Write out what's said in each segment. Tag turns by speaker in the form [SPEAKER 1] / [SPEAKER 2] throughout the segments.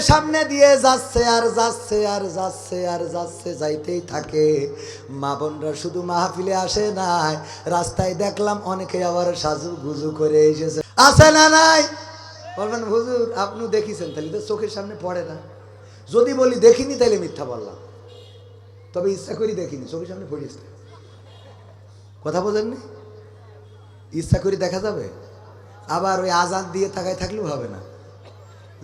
[SPEAKER 1] সামনে দিয়ে যাচ্ছে আর যাচ্ছে আর যাচ্ছে আর যাচ্ছে, যাইতেই থাকে। মা বোনরা শুধু মাহফিলে আসে নাই। রাস্তায় দেখলাম অনেকে আবার সাজু গুজু করে এসেছে। আসে না নাই? বলবেন, হুজুর আপনি দেখিছেন, তাহলে তো চোখের সামনে পড়ে না। যদি বলি, দেখিনি, তাহলে মিথ্যা বললাম। তবে ইচ্ছা করি দেখিনি, চোখের সামনে পড়িয়েছে কথা বোঝেননি? ইচ্ছা করে দেখা যাবে। আবার ওই আজান দিয়ে তাকায় থাকলেও হবে না।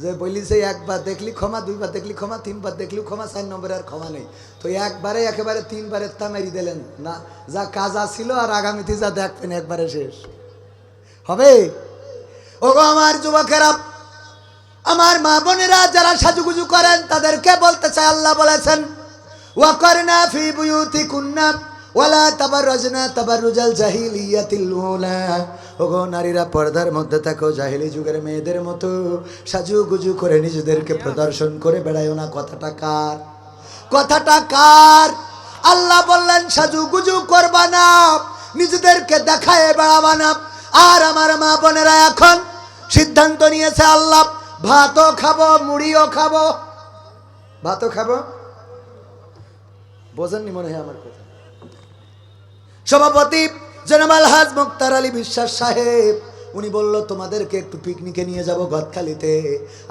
[SPEAKER 1] যে বলি যে একবার দেখলি ক্ষমা, দুইবার দেখলি ক্ষমা, তিনবার দেখলি ক্ষমা, চার নম্বরে আর ক্ষমা নেই। তো একবারে একেবারে তিনবারের তামেরি দিলেন। না, যা কাজ ছিল আর আগামীতে যা দেখবেন একবারে শেষ। হবে? ওগো আমার যুবকেরা, আমার মা বোনেরা যারা সাজুগুজু করেন, তাদেরকে বলতে চাই, আল্লাহ বলেছেন ওয়াকরনা ফি বুয়ুতি কুন্না ওয়ালা তাবাররাজনা তাবাররুজাল জাহিলিয়াতিল উলা। ওগো নারীরা পর্দার মধ্যে থাকো, জাহিলি যুগের মেয়েদের মতো সাজুগুজু করে নিজেদেরকে প্রদর্শন করে বেড়ায়ও না। কথাটা কার? কথাটা কার? আল্লাহ বললেন, সাজুগুজু করবা না, নিজেদেরকে দেখায় বেড়াবা না। আর আমার মা বোনেরা এখন সিদ্ধান্ত নিয়েছে, আল্লাহ ভাতও খাব, মুড়িও খাব। ভাতও খাব? বোঝেননি মনে হয় আমার কথা? সভাপতি জেনামাল হাজ মুক্তার আলী বিশ্বাস সাহেব, উনি বলল, তোমাদেরকে একটু পিকনিকে নিয়ে যাব গদখালিতে।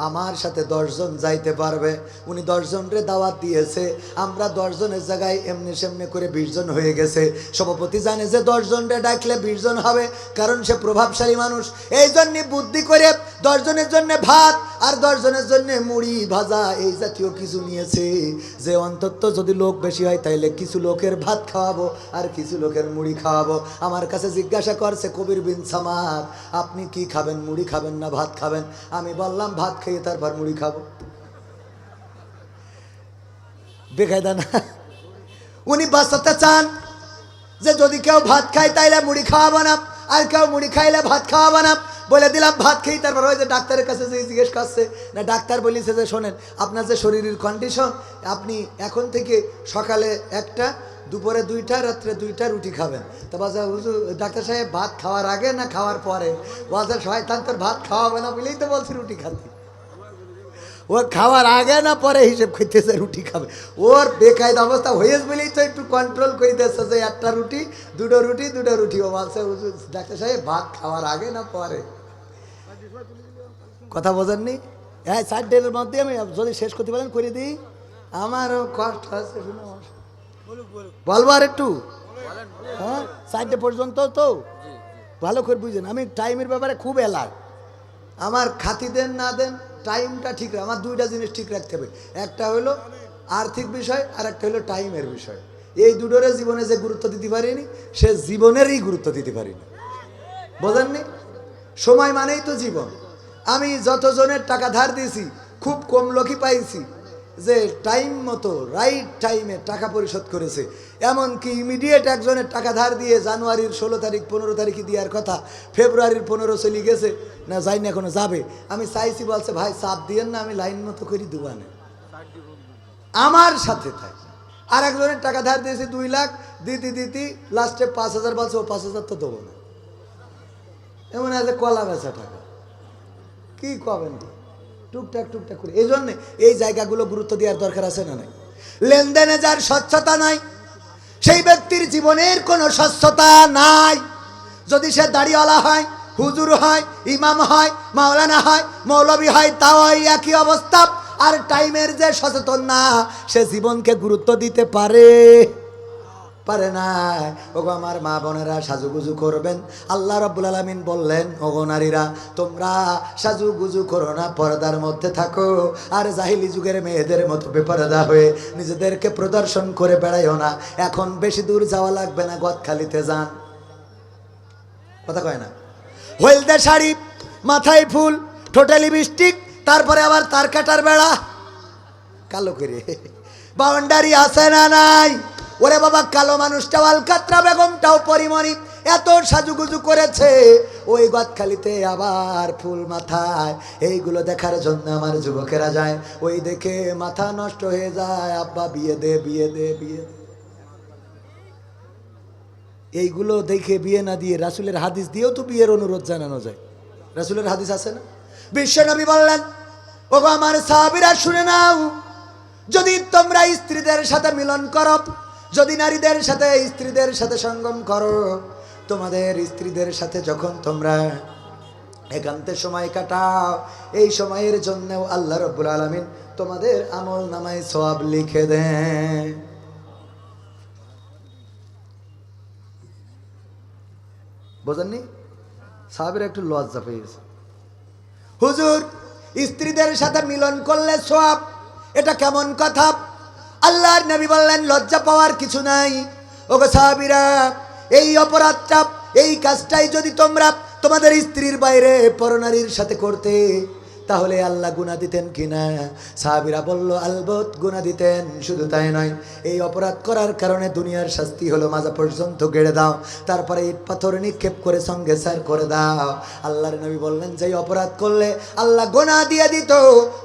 [SPEAKER 1] আমার সাথে দশজন যাইতে পারবে। উনি দশজন রে দাওয়াত দিয়েছে। আমরা দশজনের জায়গায় এমনি সেমনি করে বিশজন হয়ে গেছে। সভাপতি জানে যে দশজন রে ডাকলে বিশজন হবে, কারণ সে প্রভাবশালী মানুষ। এই জন্যে বুদ্ধি করে দশজনের জন্য ভাত আর দশজনের জন্য মুড়ি ভাজা এই জাতীয় কিছু নিয়েছে। যে অন্তত যদি লোক বেশি হয়, তাইলে কিছু লোকের ভাত খাওয়াবো আর কিছু লোকের মুড়ি খাওয়াবো। আমার কাছে জিজ্ঞাসা করছে কবির বিন সামাদ, আপনি কি খাবেন, মুড়ি খাবেন না ভাত খাবেন? আমি বললাম, ভাত খেয়ে তারপর মুড়ি খাব। বেকায়দা না। উনি বাঁচাতে চান যে যদি কেউ ভাত খায়, তাইলে মুড়ি খাওয়াবো না। আর কেউ মুড়ি খাইলে ভাত খাওয়াবো না। বলে দিলাম, ভাত খেয়ে তারপর ওই যে ডাক্তারের কাছে যে জিজ্ঞেস করছে, না, ডাক্তার বলিছে যে, শোনেন, আপনার যে শরীরের কন্ডিশন আপনি এখন থেকে সকালে একটা, দুপুরে দুইটা, রাত্রে দুইটা রুটি খাবেন। তো বাজার ডাক্তার সাহেব, ভাত খাওয়ার আগে না খাওয়ার পরে? বাজার শয়তান ভাত খাওয়াবে না বলেই তো বলছি রুটি খাতে ও খাওয়ার আগে না পরে হিসেব করতেছে, রুটি খাবে। ওর বেকায়দা অবস্থা হয়েছে বলেই তো একটু কন্ট্রোল করে যে একটা রুটি, দুটো রুটি দুটো রুটি। ও বলছে ডাক্তার সাহেব, ভাত খাওয়ার আগে না পরে? কথা বোঝেননি? হ্যাঁ ষাট ডেটের মধ্যে আমি যদি শেষ করতে পারেন, করে দিই। আমারও কষ্ট আছে। বলব আর একটু? হ্যাঁ চারটে পর্যন্ত তো? ভালো করে বুঝেন, আমি টাইমের ব্যাপারে খুব অ্যালার্ট আমার খাতি দেন না দেন টাইমটা ঠিক আমার দুইটা জিনিস ঠিক রাখতে হবে। একটা হলো আর্থিক বিষয়, আর একটা হলো টাইমের বিষয়। এই দুটোরে জীবনে যে গুরুত্ব দিতে পারিনি, সে জীবনেরই গুরুত্ব দিতে পারিনি। বোঝেননি? সময় মানেই তো জীবন। আমি যতজনের টাকা ধার দিয়েছি, খুব কম লোকই পাইছি। যে টাইম মতো রাইট টাইমে টাকা পরিশোধ করেছে। এমনকি ইমিডিয়েট একজনের টাকা ধার দিয়ে জানুয়ারির ষোলো তারিখ, পনেরো তারিখে দেওয়ার কথা, ফেব্রুয়ারির পনেরো চলে গেছে, না যাই না এখনও, যাবে। আমি চাইছি বলছে, ভাই, চাপ দিয়েন না, আমি লাইন মতো করি দুবানে আমার সাথে থাক। আর একজনের টাকা ধার দিয়েছি দুই লাখ, দিতি দিতি, লাস্টে পাঁচ হাজার বলছে, ও, পাঁচ হাজার তো দেবো না। এমন আছে কলা বেচা টাকা। কি কবেন? টুকটাক টুকটাক করে। এই জন্যে এই জায়গাগুলো গুরুত্ব দেওয়ার দরকার আছে না নাই? লেনদেনে যার স্বচ্ছতা নাই, সেই ব্যক্তির জীবনের কোনো স্বচ্ছতা নাই। যদি সে দাড়িওয়ালা হয়, হুজুর হয়, ইমাম হয়, মাওলানা হয়, মৌলবী হয়, তাও একই অবস্থা। আর টাইমের যে সচেতন না, সে জীবনকে গুরুত্ব দিতে পারে। পারে না ওগো আমার মা বোনেরা, সাজুগুজু করবেন। আল্লাহ রব্বুল আলমিন বললেন, ওগো নারীরা, তোমরা সাজুগুজু করো না, পর্দার মধ্যে থাকো। আর জাহিলি যুগের মেয়েদের মতো বেপরদা হয়ে নিজেদেরকে প্রদর্শন করে বেড়াইও না। এখন বেশি দূর যাওয়া লাগবে না, গদখালিতে যান। কথা কয় না? হলদে শাড়ি, মাথায় ফুল, ঠোঁটে লিপস্টিক, তারপরে আবার তার কাটার বেড়া। কালো করে। বাউন্ডারি আছে না নাই? ওরে বাবা, কালো মানুষটাও আলকাত্রা বেগমটাও পরিমণি। এত সাজুগুজু করেছে। ওই গদখালিতে আবার ফুল মাথায়। এইগুলো দেখার জন্য আমার যুবকেরা যায়। ওই দেখে মাথা নষ্ট হয়ে যায়। আব্বা, বিয়ে দে বিয়ে দে বিয়ে দে। এইগুলো দেখে বিয়ে না দিয়ে রাসুলের হাদিস দিয়েও তো বিয়ের অনুরোধ জানানো যায়। রাসুলের হাদিস আছে না? বিশ্বনবী বললেন, ওগো আমার সাহাবিরা, শুনে নাও। যদি তোমরা স্ত্রীদের সাথে মিলন করো যদি নারীদের সাথে, স্ত্রীদের সাথে সঙ্গম করো, তোমাদের স্ত্রীদের সাথে যখন তোমরা একান্তে সময় কাটাও, এই সময়ের জন্যও আল্লাহ রব্বুল আলমিন তোমাদের আমল নামায় সব লিখে দেন। বোঝেননি? সাহাবের একটু লজ্জা পেয়েছে হুজুর, স্ত্রীদের সাথে মিলন করলে সব এটা কেমন কথা? আল্লাহর নবী বললেন, লজ্জা পাওয়ার কিছু নাই। ওগো সাহাবিরা, এই অপরাধটা, এই কাজটাই যদি তোমরা তোমাদের স্ত্রীর বাইরে পরনারীর সাথে করতে তাহলে আল্লাহ গুণা দিতেন কিনা? সাহাবিরা বলল আলবত গুণা দিতেন, শুধু তাই নয়। এই অপরাধ করার কারণে দুনিয়ার শাস্তি হলো মাজা পর্যন্ত গেড়ে দাও। তারপরে ইট পাথর নিক্ষেপ করে সঙ্গে স্যার করে দাও। আল্লাহর নবী বললেন যে অপরাধ করলে আল্লাহ গোনা দিয়ে দিত,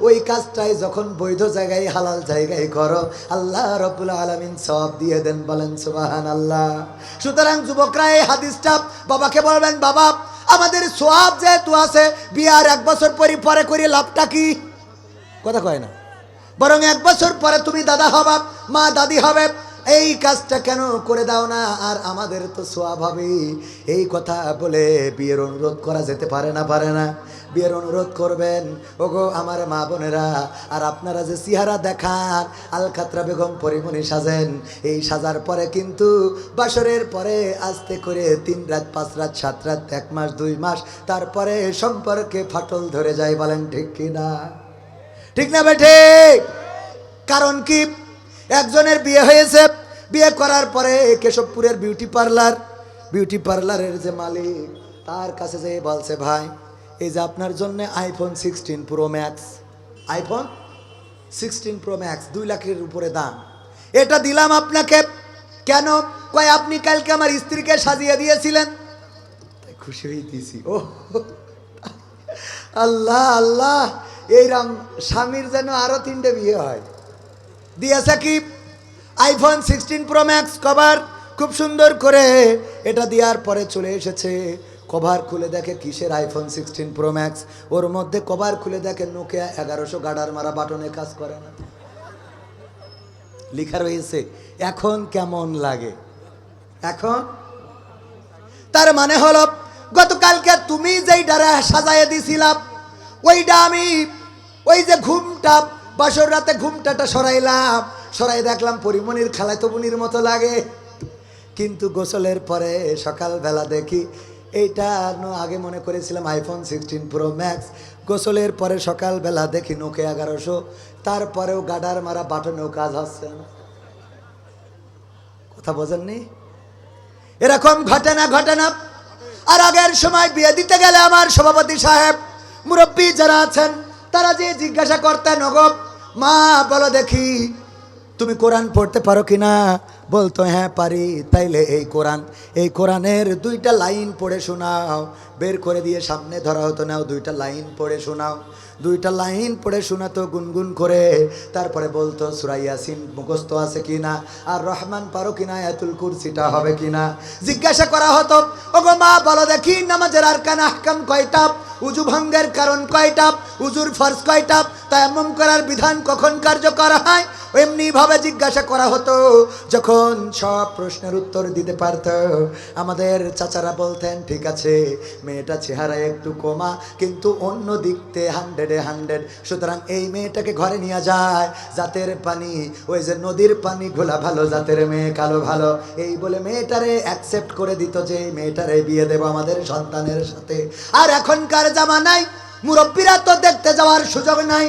[SPEAKER 1] ওই কাজটাই যখন বৈধ জায়গায়, হালাল জায়গায় করো। আল্লাহ রবুল আলমিন সব দিয়ে দেন, বলেন সুবাহান আল্লাহ সুতরাং যুবকরা, এই হাদিসটা বাবাকে বলবেন, বাবা আমাদের সোয়াব যেহেতু আছে, বিয়ার এক বছর পরে পরে করে, লাভটা কি? কথা কয় না। বরং এক বছর পরে তুমি দাদা হবা, মা দাদি হবে এই কাজটা কেন করে দাও না? আর আমাদের তো সোয়াব এই কথা বলে বিয়ের অনুরোধ করা যেতে পারে না পারে না। বিয়ের অনুরোধ করবেন। ওগো আমার মা বোনেরা, আর আপনারা যে সিহারা দেখান আলকাতরা বেগম পরিমণি সাজেন, এই সাজার পরে কিন্তু বাসরের পরে আস্তে করে তিন রাত, পাঁচ রাত, সাত রাত, এক মাস, দুই মাস, তারপরে সম্পর্কে ফাটল ধরে যায় বলেন, ঠিক কিনা ঠিক না বেঠে কারণ কি? একজনের বিয়ে হয়েছে বিয়ে করার পরে কেশবপুরের বিউটি পার্লার, বিউটি পার্লারের যে মালিক, তার কাছে যে বলছে, ভাই, এই যে আপনার জন্য iPhone sixteen pro max iPhone sixteen pro max দুই লাখের উপরে দাম। এটা দিলাম আপনাকে। কেন? কয়, আপনি কালকে আমার স্ত্রীকে সাজিয়ে দিয়েছিলেন? খুশি হয়ে দিয়েছি ও আল্লাহ আল্লাহ এইরাম স্বামীর যেন আরও তিনটে বিয়ে হয়। দিয়েছে কি? IPhone sixteen pro max cover খুব সুন্দর করে। এটা দেওয়ার পরে চলে এসেছে। কভার খুলে দেখে কিসের আইফোন সিক্সটিন প্রো ম্যাক্স? ওর মধ্যে কভার খুলে দেখে নোকিয়া এগারোশো গাডার মারা বাটনে কাজ করে না। লেখা রয়েছে, এখন কেমন লাগে? এখন? তার মানে হলো, গতকালকে তুমি যেই ডারা সাজাইয়ে দিছিলাম, ওইটা আমি, ওই যে ঘুমটা, বাসর রাতে ঘুমটাটা সরাইলাম। সরাই দেখলাম পরিমণির খালাতো বুনির মতো লাগে। কিন্তু গোসলের পরে সকালবেলা দেখি এইটা আগে মনে করেছিলাম আইফোন সিক্সটিন প্রো ম্যাক্স গোসলের পরে সকালবেলা দেখি নোকে এগারোশো। তারপরেও গাডার মারা বাটনেও কাজ হচ্ছে না। কথা বোঝেননি? এরকম ঘটনা ঘটনা। আর আগের সময় বিয়ে দিতে গেলে আমার সভাপতি সাহেব মুরব্বী যারা আছেন, তারা যে জিজ্ঞাসা করতেন, ওগো, মা, বলো দেখি তুমি কোরআন পড়তে পারো কি না? বলতো হ্যাঁ পারি। তাইলে এই কোরআন, এই কোরআনের দুইটা লাইন পড়ে শোনাও। বের করে দিয়ে সামনে ধরা হতো, নাও, দুইটা লাইন পড়ে শোনাও। দুইটা লাইন পড়ে শোনাতো গুনগুন করে। তারপরে বলতো সুরাইয়াসিন মুখস্থ আছে কিনা আর রহমান পারো কিনা এতুল কুরসিটা হবে কিনা জিজ্ঞাসা করা হতো, ওগো মা, বলো দেখি, নামাজের আর কান আহকাম কয়টা? উজু ভঙ্গের কারণ কয়টা? উজুর ফরজ কয়টা? তায়াম্মুম করার বিধান কখন কার্যকর হয়? এমনি ভাবে জিজ্ঞাসা করা হতো, যখন সব প্রশ্নের উত্তর দিতে পারত। আমাদের চাচারা বলতেন, ঠিক আছে, মেয়েটা চেহারা একটু কমা, কিন্তু অন্য দিকতে হান্ড্রেডে হান্ড্রেড সুতরাং এই মেয়েটাকে ঘরে নিয়ে যায়, জাতের পানি, ওই যে নদীর পানি, ঘোলা ভালো, জাতের মেয়ে, কালো ভালো। এই বলে মেয়েটারে অ্যাকসেপ্ট করে দিত যে এই মেয়েটারে বিয়ে দেবো আমাদের সন্তানের সাথে। আর এখনকার জামানায় মুরব্বীরা তো দেখতে যাওয়ার সুযোগ নাই।